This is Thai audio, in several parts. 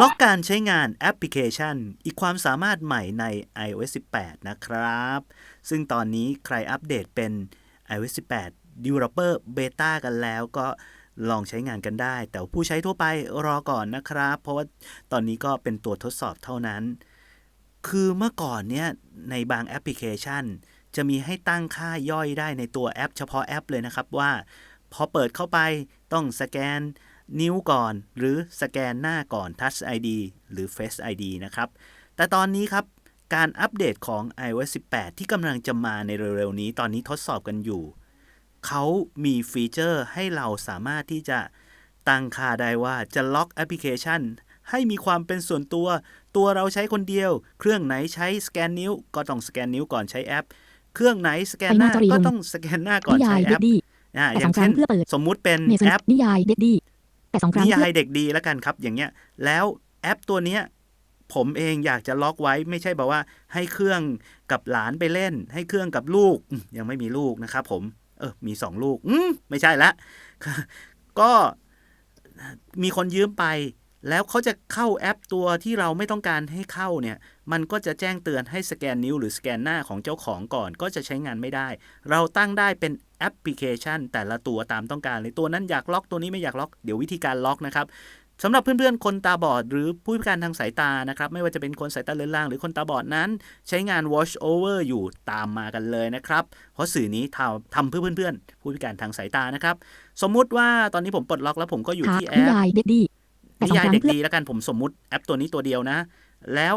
ล็อกการใช้งานแอปพลิเคชัน อีกความสามารถใหม่ใน iOS 18 นะครับ ซึ่งตอนนี้ใครอัปเดตเป็น iOS 18 Developer Beta กันแล้วก็ลองใช้งานกันได้ แต่ผู้ใช้ทั่วไปรอก่อนนะครับ เพราะว่าตอนนี้ก็เป็นตัวทดสอบเท่านั้น คือเมื่อก่อนเนี่ยในบางแอปพลิเคชัน จะมีให้ตั้งค่าย่อยได้ในตัวแอป เฉพาะแอปเลยนะครับว่า พอเปิดเข้าไปต้องสแกน นิ้วก่อน หรือสแกนหน้าก่อน Touch ID หรือ Face ID นะครับ แต่ตอนนี้ครับ การอัปเดตของ iOS 18 ที่กำลังจะมาในเร็วๆ นี้ ตอนนี้ทดสอบกันอยู่ เขามีฟีเจอร์ให้เราสามารถที่จะตั้งค่าได้ว่าจะล็อกแอปพลิเคชัน ให้มีความเป็นส่วนตัว ตัวเราใช้คนเดียว เครื่องไหนใช้สแกนนิ้ว ก็ต้องสแกนนิ้วก่อนใช้แอป เครื่องไหนสแกนหน้าไปหน้าจอรีก็ลงต้องสแกนหน้าก่อนนิยาใช้ยแอเด็ปดดี้อ่าอแต่สย่าองงครั้เช่นงเพื่อเปิดสมมุติเป็นเมสแอปนิยายเด็ดดี้แต่ สองครั้งนิเพื่ยาอยเด็กดีแล้วกันครับ อย่างเงี้ย แล้วแอปตัวเนี้ยผมเองอยากจะล็อกไว้ไม่ใช่แบบว่า ให้เครื่องกับหลานไปเล่น ให้เครื่องกับลูกอืมยังไม่มีลูกนะครับผม เออมีสองลูก อืมไม่ใช่ละก็มีคนยืมไป แล้วเขาจะเข้าแอปตัวที่เราไม่ต้องการให้เข้าเนี่ย มันก็จะแจ้งเตือนให้สแกนนิ้วหรือสแกนหน้าของเจ้าของก่อน ก็จะใช้งานไม่ได้ เราตั้งได้เป็นแอปพลิเคชัน แต่ละตัวตามต้องการเลยตัวนั้นอยากล็อกตัวนี้ไม่อยากล็อก เดี๋ยววิธีการล็อกนะครับสำหรับเพื่อนๆ คนตาบอด หรือผู้พิการทางสายตานะครับ ไม่ว่าจะเป็นคนสายตาเลือนล่าง หรือคนตาบอดนั้น ใช้งาน watch over อยู่ตามมากันเลยนะครับ เพราะสื่อนี้ทำทำเพื่อเพื่อนๆ ผู้พิการทางสายตานะครับ สมมุติว่าตอนนี้ผมปลดล็อกแล้วผมก็อยู่ค่ะที่แอนิป ยายเด็ดดี้แต่นิสองยายครั้งเด็กเพื่อดีแล้วกันผมสมมุติแอปตัวนี้ตัวเดียวนะ แล้ว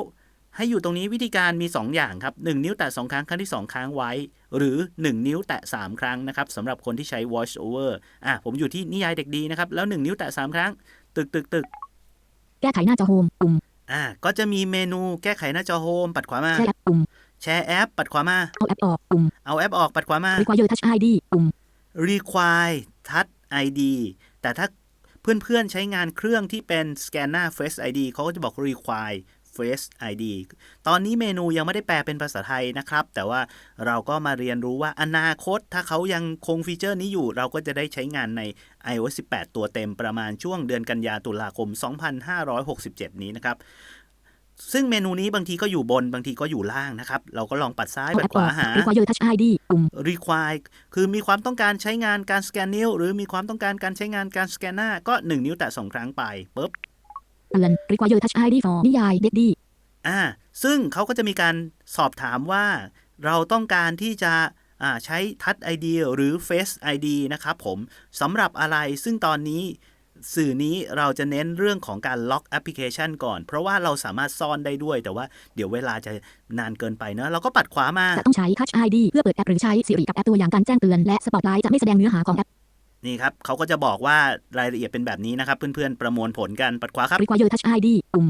ให้อยู่ตรงนี้วิธีการมี 2 อย่างครับ 1 นิ้วแตะ 2 ครั้งครั้งที่ 2 ค้างไว้ หรือ 1 นิ้วแตะ 3 ครั้งนะครับสำหรับคนที่ใช้ watch over อะผมอยู่ที่นิยายเด็กดีนะครับ แล้ว 1 นิ้วแตะ 3 ครั้ง ตึกตึกตึกแก้ไขหน้าจอโฮมปุ่มอะก็จะมีเมนูแก้ไขหน้าจอโฮมปัดขวามาแช่แอปปุ่มแชร์แอปปัดขวามาเอาแอปออกปุ่มเอาแอปออกปัดขวามา require touch ID ปุ่ม require touch ID แต่ถ้า เพื่อนๆ ใช้งานเครื่องที่เป็นสแกนหน้า Face ID เขาก็จะบอก require Face ID ตอนนี้เมนูยังไม่ได้แปลเป็นภาษาไทยนะครับ แต่ว่าเราก็มาเรียนรู้ว่าอนาคต ถ้าเขายังคงฟีเจอร์นี้อยู่ เราก็จะได้ใช้งานใน iOS 18 ตัวเต็มประมาณช่วงเดือนกันยาตุลาคม 2567 นี้นะครับ ซึ่งเมนูนี้บางทีก็อยู่บนบางทีก็อยู่ล่างนะครับ เราก็ลองปัดซ้ายเอาปัแอดปขออวากหา require touch ID ปุ่ม require คือมีความต้องการใช้งานการสแกนนิ้ว หรือมีความต้องการการใช้งานการสแกนหน้าก็ 1 นิ้วแตะ2ครั้งไปปุ๊บเตือน require touch ID for นิยายเด็ดดี้อ่าซึ่งเขาก็จะมีการสอบถามว่าเราต้องการที่จะอ่าใช้ Touch ID หรือ Face ID นะครับผมสำหรับอะไรซึ่งตอนนี้ สื่อนี้เราจะเน้นเรื่องของการล็อกแอปพลิเคชันก่อน เพราะว่าเราสามารถซ่อนได้ด้วย แต่ว่าเดี๋ยวเวลาจะนานเกินไปเนอะเราก็ปัดขวามาจะต้องใช้ touch ID เพื่อเปิดแอปหรือใช้ Siri กับแอปตัวอย่างการแจ้งเตือนและ Spotlight จะไม่แสดงเนื้อหาของแอปนี่ครับเขาก็จะบอกว่ารายละเอียดเป็นแบบนี้นะครับ เพื่อนๆ ประมวลผลกันปัดขวาครับ require touch ID ปุ่ม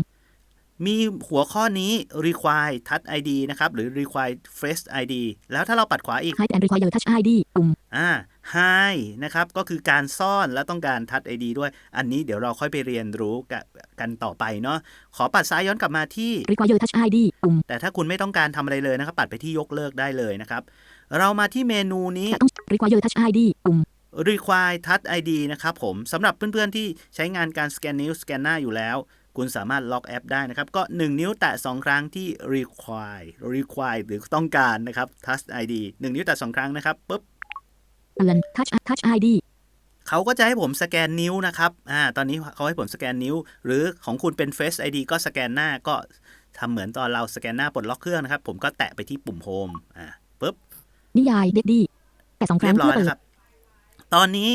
มีหัวข้อนี้ require touch ID นะครับ หรือ require face ID แล้วถ้าเราปัดขวาอีก hide and require touch ID ปุ่มอ่า hide นะครับ ก็คือการซ่อนและต้องการ touch ID ด้วย อันนี้เดี๋ยวเราค่อยไปเรียนรู้กะกันต่อไปเนาะ ขอปัดซ้ายย้อนกลับมาที่ require touch ID ปุ่ม แต่ถ้าคุณไม่ต้องการทำอะไรเลยนะครับ ปัดไปที่ยกเลิกได้เลยนะครับ เรามาที่เมนูนี้จะต้อง require touch ID ปุ่ม require touch ID นะครับผมสำหรับเพื่อนๆที่ใช้งานการสแกนนิ้วสแกนหน้าอยู่แล้ว คุณสามารถล็อกแอปได้นะครับ ก็ 1 นิ้วแตะ 2 ครั้งที่ require require หรือต้องการนะครับ touch ID 1 นิ้วแตะ 2 ครั้งนะครับปุ๊บ เตือน touch touch ID เขาก็จะให้ผมสแกนนิ้วนะครับ อ่า ตอนนี้เขาให้ผมสแกนนิ้ว หรือของคุณเป็น Face ID ก็สแกนหน้าก็ทำเหมือนตอนเราสแกนหน้าปลดล็อกเครื่องนะครับ ผมก็แตะไปที่ปุ่มโฮมอ่าปุ๊บ นิยายเด็ดดี้แต่สองคเรีรั้ยงบร้อเพื่ยอเปิดนะครับตอนนี้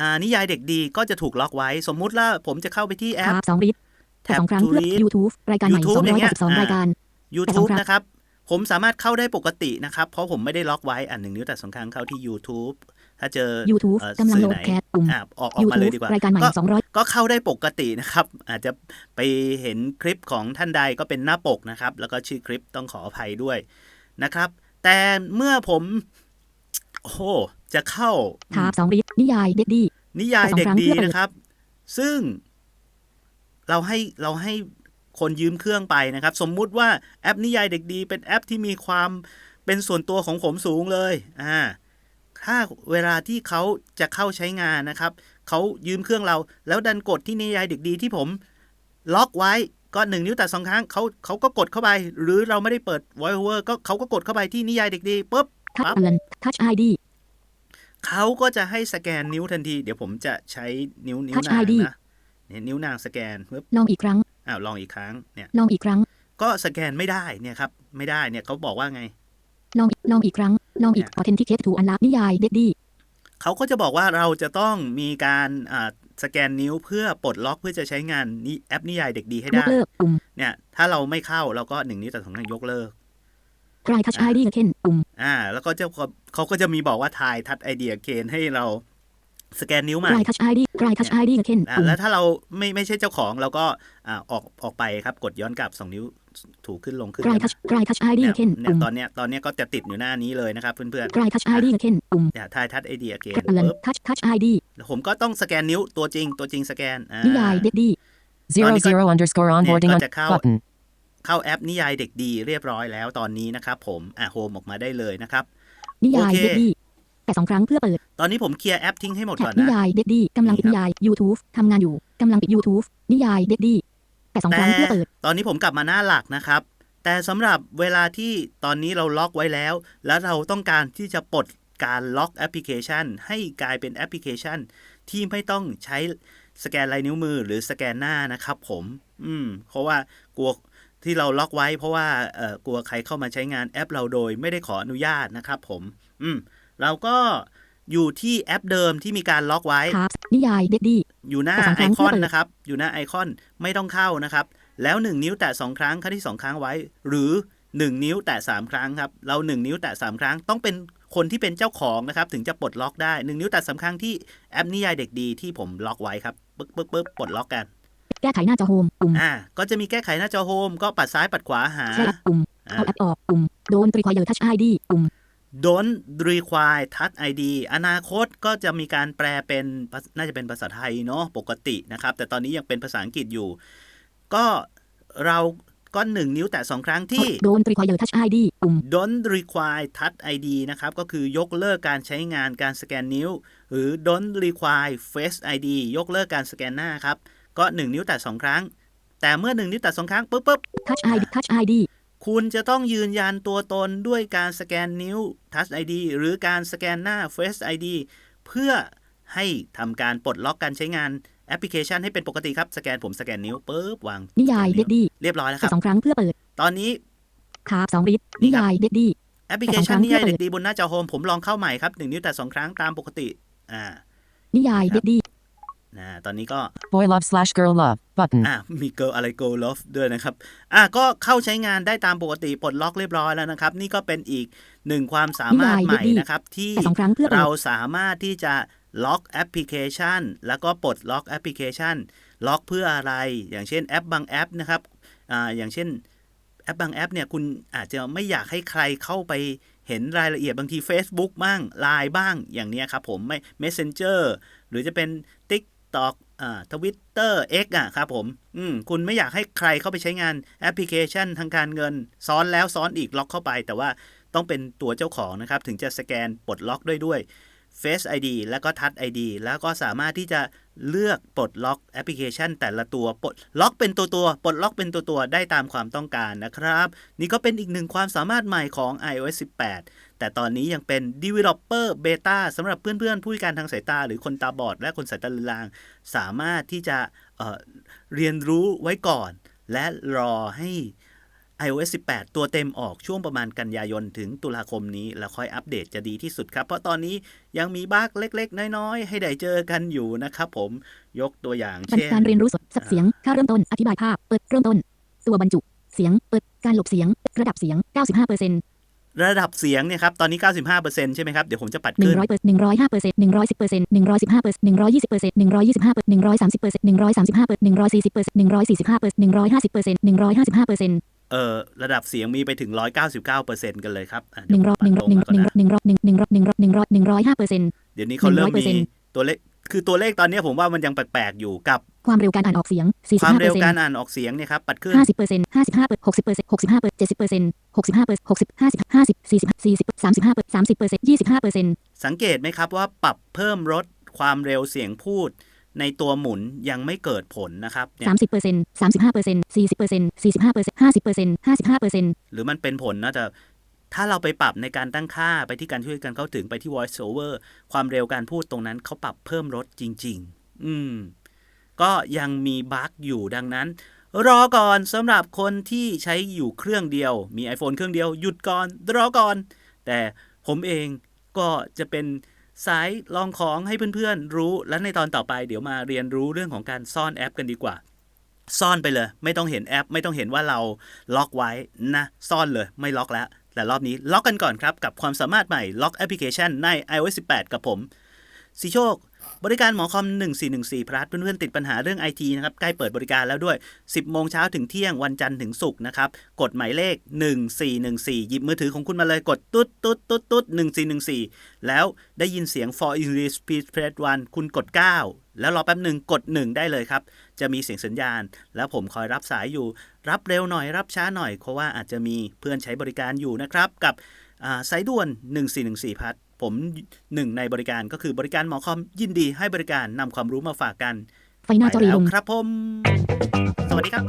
อ่านิยายเด็กดีก็จะถูกล็อกไว้ สมมุติว่าผมจะเข้าไปที่แอปทาบสองรีดแต่ Tap สองครั้ง to เพื่อ read YouTube รายการใหม่ YouTube สองอร้ย่าองยเงี้แปยดสิบสองอ่ารายการ YouTube แต่สองครั้งนะครับ ผมสามารถเข้าได้ปกตินะครับ เพราะผมไม่ได้ล็อกไว้อันหนึ่งนิ้วแต่สองครั้งเข้าที่ YouTube ถ้าเจอ YouTube เอ่อกำลังสื่โหลอดไหนแคสปุ่มอะออกออกมาเลย YouTube ดีกว่ารายการใหม่ก็สองร้อยก็เข้าได้ปกตินะครับ อาจจะไปเห็นคลิปของท่านใดก็เป็นหน้าปกนะครับ แล้วก็ชื่อคลิปต้องขออภัยด้วยนะครับ แต่เมื่อผม โอ้โหจะเข้าทาบสองรีดนิยายเด็ดดี้นิยายเด็กแต่สองครั้งดีเพื่อเปิดนะครับ ซึ่ง เราให้เราให้ คนยืมเครื่องไปนะครับ สมมุติว่าแอปนิยายเด็กดี เป็นแอปที่มีความเป็นส่วนตัวของผมสูงเลยอ่าถ้าเวลาที่เขาจะเข้าใช้งานนะครับเขายืมเครื่องเรา แล้วดันกดที่นิยายเด็กดีที่ผมล็อกไว้ก็หนึ่งนิ้วแต่สองครั้งเขาเขาก็กดเข้าไป หรือเราไม่ได้เปิด voice over ก็เขาก็กดเข้าไปที่นิยายเด็กดีปุ๊บทัชปั๊บเตือน Touch ID เขาก็จะให้สแกนนิ้วทันที เดี๋ยวผมจะใช้นิ้วนิ้ว Touch นาง ID นะเนี่ยนิ้วนางสแกนปุ๊บลองอีกครั้ง อ้าวลองอีกครั้งเนี่ยลองอีกครั้ง ก็สแกนไม่ได้เนี่ยครับไม่ได้เนี่ยเขาบอกว่าไง ลองอีกลองอีกครั้ง ลองอีก Authenticate to Unlock นิยายเด็ดดีเขาก็จะบอกว่าเราจะต้องมีการอ่าสแกนนิ้วเพื่อปลดล็อกเพื่อจะใช้งานนิแอปนิยายเด็กดีให้ยได้กเลิกปุ่มเนี่ยถ้าเราไม่เข้าเราก็หนึ่งนิ้วแต่สองครั้งยกเลิก Try Touch ID again ปุ่มอ่า แล้วก็จะเขาก็จะมีบอกว่าทายทัดไอเดียเคนให้เรา สแกนนิ้วใหม่ Try Touch ID Try Touch ID again อ่าปุ่มแล้วถ้าเราไม่ไม่ใช่เจ้าของเราก็อ่าออกออกไปครับกดย้อนกลับสองนิ้วถูขึ้นลงขึ้น Try Touch Try Touch ID เนี่ย again เนี่ยปุ่มตอนเนี้ยตอนเนี้ยก็จะติดอยู่หน้านี้เลยนะครับเพื่อน Try Touch ID again ปุ่มๆเนี่ยทายทัดไอเดียเคนเตือนปุ๊บ Touch Touch ID แล้วผมก็ต้องสแกนนิ้วตัวจริงตัวจริงสแกนอ่านิยายเด็ดดี Zero Tony got- zero underscore onboarding on got the cow. button. เข้าแอปนิยายเด็กดีเรียบร้อยแล้วตอนนี้นะครับผมอะโฮมออกมาได้เลยนะครับนิยายโอเคเด็ดดี แต่สองครั้งเพื่อเปิด ตอนนี้ผมเคลียร์แอปทิ้งให้หมดแท็ก่อนบนินะยายเด็ดดีกำลังปิดนี่นิครับยาย YouTube ทำงานอยู่กำลังปิด YouTube นิยายเด็ดดีแต่สองครั้งแต่เพื่อเปิด ตอนนี้ผมกลับมาหน้าหลักนะครับ แต่สำหรับเวลาที่ตอนนี้เราล็อกไว้แล้ว แล้วเราต้องการที่จะปลดการล็อกแอปพลิเคชัน ให้กลายเป็นแอปพลิเคชัน ที่ไม่ต้องใช้สแกนลายนิ้วมือหรือสแกนหน้านะครับ ผม อืม เพราะว่ากลัวที่เราล็อกไว้ เพราะว่าเอ่อกลัวใครเข้ามาใช้งานแอปเราโดย ไม่ได้ขออนุญาตนะครับ ผม อืม เราก็อยู่ที่แอปเดิมที่มีการล็อกไว้ครับนิยายเด็ดดี อยู่หน้าแต่สองคไอรั้งคอนเพื่อเปิดนะครับ อยู่หน้าไอคอนไม่ต้องเข้านะครับ แล้ว 1 นิ้วแตะ2ครั้งครั้งที่ 2 ครั้งไว้ หรือ 1 นิ้วแตะ3ครั้งครับ เรา 1 นิ้วแตะ3ครั้งต้องเป็นคนที่เป็นเจ้าของนะครับ ถึงจะปลดล็อกได้ 1 นิ้วแตะสามครั้งที่แอปนิยายเด็กดีที่ผมล็อกไว้ครับปึ๊บปึ๊บปึ๊บปลดล็อกกัน แก้ไขหน้าจอโฮมปุ่มอ่าก็จะมีแก้ไขหน้าจอโฮมก็ปัดซ้ายปัดขวาหาแชร์แอปปุ่มอ่าเอาแอปออกปุ่มโดนตรีควายเยอร์ทัชไอดีปุ่ม don't require touch ID อนาคตก็จะมีการแปลเป็นภาน่าจะเป็นภาษาไทยเนาะปกตินะครับ แต่ตอนนี้ยังเป็นภาษาอังกฤษอยู่ ก็เราก็หนึ่งนิ้วแตะสองครั้งที่โดนตรีควายเยอร์ทัชไอดีปุ่ม don't require touch ID นะครับ ก็คือยกเลิกการใช้งานการสแกนนิ้ว หรือ don't require face ID ยกเลิกการสแกนหน้าครับ ก็1นิ้วแตะ2ครั้ง แต่เมื่อ1นิ้วแตะ2ครั้งปุ๊บปุ๊บทัชไอดีทัชไอดี คุณจะต้องยืนยันตัวตนด้วยการสแกนนิ้ว Touch ID หรือการสแกนหน้า Face ID เพื่อให้ทำการปลดล็อกการใช้งานแอปพลิเคชันให้เป็นปกติครับ สแกนผมสแกนนิ้วปุ๊บวางนิยายเด็ดดีเรียบร้อยแล้วคแต่รับสองครั้งเพื่อเปิด ตอนนี้ครับสองริดนี่นิครับยายเด็ดดีแอปพลิเคชันแต่สองครั้งนิยายเพื่อเปิเด็ดกดีบนหน้าจอโฮมผมลองเข้าใหม่ครับหนึ่งนิ้วแต่สองครั้งตามปกติอ่านิยายเด็ดดี นะตอนนี้ก็ Boy love slash girl love button. อะมีเกิร์อะไร go love ด้วยนะครับ อะก็เข้าใช้งานได้ตามปกติปลดล็อกเรียบร้อยแล้วนะครับ นี่ก็เป็นอีกหนึ่งความสามารถใหม่นะครับ ที่แต่สองครั้งเพื่อเปิดเราสามารถที่จะล็อกแอปพลิเคชัน แล้วก็ปลดล็อกแอปพลิเคชัน ล็อกเพื่ออะไร อย่างเช่นแอปบางแอปนะครับอ่าอย่างเช่นแอปบางแอปเนี่ยคุณอาจจะไม่อยากให้ใครเข้าไปเห็นรายละเอียดบางที Facebook บ้าง Line บ้างอย่างเนี้ยครับผมไม่ Messenger หรือจะเป็น TikTok อ่า Twitter X อะครับผม อืม คุณไม่อยากให้ใครเข้าไปใช้งานแอปพลิเคชันทางการเงิน ซ้อนแล้วซ้อนอีกล็อกเข้าไป แต่ว่าต้องเป็นตัวเจ้าของนะครับ ถึงจะสแกนปลดล็อกด้วยด้วย Face ID แล้วก็ Touch ID แล้วก็สามารถที่จะเลือกปลดล็อกแอปพลิเคชัน แต่ละตัวปลดล็อกเป็นตัวตัวปลดล็อกเป็นตัวตัวได้ตามความต้องการนะครับ นี่ก็เป็นอีกหนึ่งความสามารถใหม่ของ iOS 18 แต่ตอนนี้ยังเป็น Developer Beta สำหรับเพื่อนๆ ผู้พิการทางสายตา หรือคนตาบอด และคนสายตาเลือนลาง สามารถที่จะเเรียนรู้ไว้ก่อน และรอให้ iOS 18 ตัวเต็มออกช่วงประมาณกันยายนถึงตุลาคมนี้ แล้วค่อยอัปเดตจะดีที่สุดครับ เพราะตอนนี้ยังมีบั๊กเล็ก ๆ น้อย ๆ ให้ได้เจอกันอยู่นะครับผมยกตัวอย่างเช่นการเรียนรู้สดสับเสียงค่าเริ่มต้นอธิบายภาพ เปิดเริ่มต้น ตัวบรรจุ เสียงเปิดการหลบเสียง ระดับเสียง 95% ระดับเสียงเนี่ยครับ ตอนนี้ 95%ใช่ไหมครับ เดี๋ยวผมจะปัดหนึ่ขึ้งนร้อยเปอร์หนึ่งร้อยห้าเปอร์เซ็นต์หนึ่งร้อยสิบเปอร์เซ็นต์หนึ่งร้อยสิบห้าเปอร์เซ็นต์หนึ่งร้อยยี่สิบเปอร์เซ็นต์หนึ่งร้อยยี่สิบห้าเปอร์หนึ่งร้อยสามสิบเปอร์เซ็นต์หนึ่งร้อยสามสิบห้าเปอร์หนึ่งร้อยสี่สิบเปอร์เซ็นต์หนึ่งร้อยสี่สิบห้าเปอร์หนึ่งร้อยห้าสิบเปอร์เซ็นต์หนึ่งร้อยห้าสิบห้าเปอร์เซ็นต์เอ่อระดับเสียงมีไปถึง 199%กันเลยครับอะหเดี๋ยนึ่วงร้อยผมหนึ่งปัดร้อยลหนึ่งมาก่อนหนึ่งนะร้อยหนึ่งร้อยหนึ่งร้อยหนึ่งร้อยหนึ่งร้อยหนึ่งร้อยหนึ่งร้อยห้าเปอร์เซ็นต์เดี๋ยวนี้เขาเริ่มมี100%ตัวเลข คือตัวเลขตอนนี้ผมว่ามันยังแปลกๆอยู่กับความเร็วการอ่านออกเสียงสี่คสิบวามห้าเปอเร็วร์เซ็นการต์อ่านออกเสียงเนี่ยครับปัดขึ้นห้าสิบเปอร์เซ็นต์ห้าสิบห้าเปอร์หกสิบเปอร์เซ็นต์หกสิบเปอร์เซ็นต์เจ็ดสิบเปอร์เซ็นต์หกสิบห้าเปอร์หกสิบห้าสิบห้าสิบสี่สิบสี่สิบสามสิบห้าเปอร์สามสิบเปอร์เซ็นต์ยี่สิบห้าเปอร์เซ็นต์สังเกตไหมครับว่าปรับเพิ่มลดความเร็วเสียงพูด ในตัวหมุนยังไม่เกิดผลนะครับเนี่ยสามสิบเปอร์เซ็นต์สามสิบห้าเปอร์เซ็นต์สี่สิบเปอร์เซ็นต์สี่สิบห้าเปอร์เซ็นต์ห้าสิบเปอร์เซ็นต์ห้าสิบห้าเปอร์เซ็นต์หรือมันเป็นผลนะแต่ ถ้าเราไปปรับในการตั้งค่าไปที่การช่วยกันเข้าถึงไปที่ voice over ความเร็วการพูดตรงนั้นเขาปรับเพิ่มลดจริง ๆ อืม ก็ยังมีบั๊กอยู่ดังนั้น รอก่อนสำหรับคนที่ใช้อยู่เครื่องเดียว มี iPhone เครื่องเดียว หยุดก่อน รอก่อน แต่ผมเองก็จะเป็นสายลองของให้เพื่อนๆ รู้ และในตอนต่อไปเดี๋ยวมาเรียนรู้เรื่องของการซ่อนแอปกันดีกว่า ซ่อนไปเลย ไม่ต้องเห็นแอป ไม่ต้องเห็นว่าเราล็อกไว้นะ ซ่อนเลย ไม่ล็อกแล้ว แต่รอบนี้ล็อกกันก่อนครับ กับความสามารถใหม่ล็อกแอปพลิเคชันใน iOS 18 กับผม สีโชค บริการหมอคอม 1414 พลัสเพื่อนๆติดปัญหาเรื่องไอทีนะครับ ใกล้เปิดบริการแล้วด้วย 10 โมงเช้าถึงเที่ยงวันจันทร์ถึงศุกร์นะครับ กดหมายเลข 1414 หยิบมือถือของคุณมาเลยกดตุ๊ดตุ๊ดตุ๊ดตุ๊ด1414 แล้วได้ยินเสียง for English please press 1คุณกด 9 แล้วรอแป๊บหนึ่งกด 1 ได้เลยครับ จะมีเสียงสัญญาณ แล้วผมคอยรับสายอยู่ รับเร็วหน่อยรับช้าหน่อยเพราะว่าอาจจะมีเพื่อนใช้บริการอยู่นะครับกับสายด่วน 1414 พัด ผมหนึ่งในบริการก็คือบริการหมอคอมยินดีให้บริการนำความรู้มาฝากกัน ไฟหน้าจอไปรีแล้ลวงครับผม สวัสดีครับ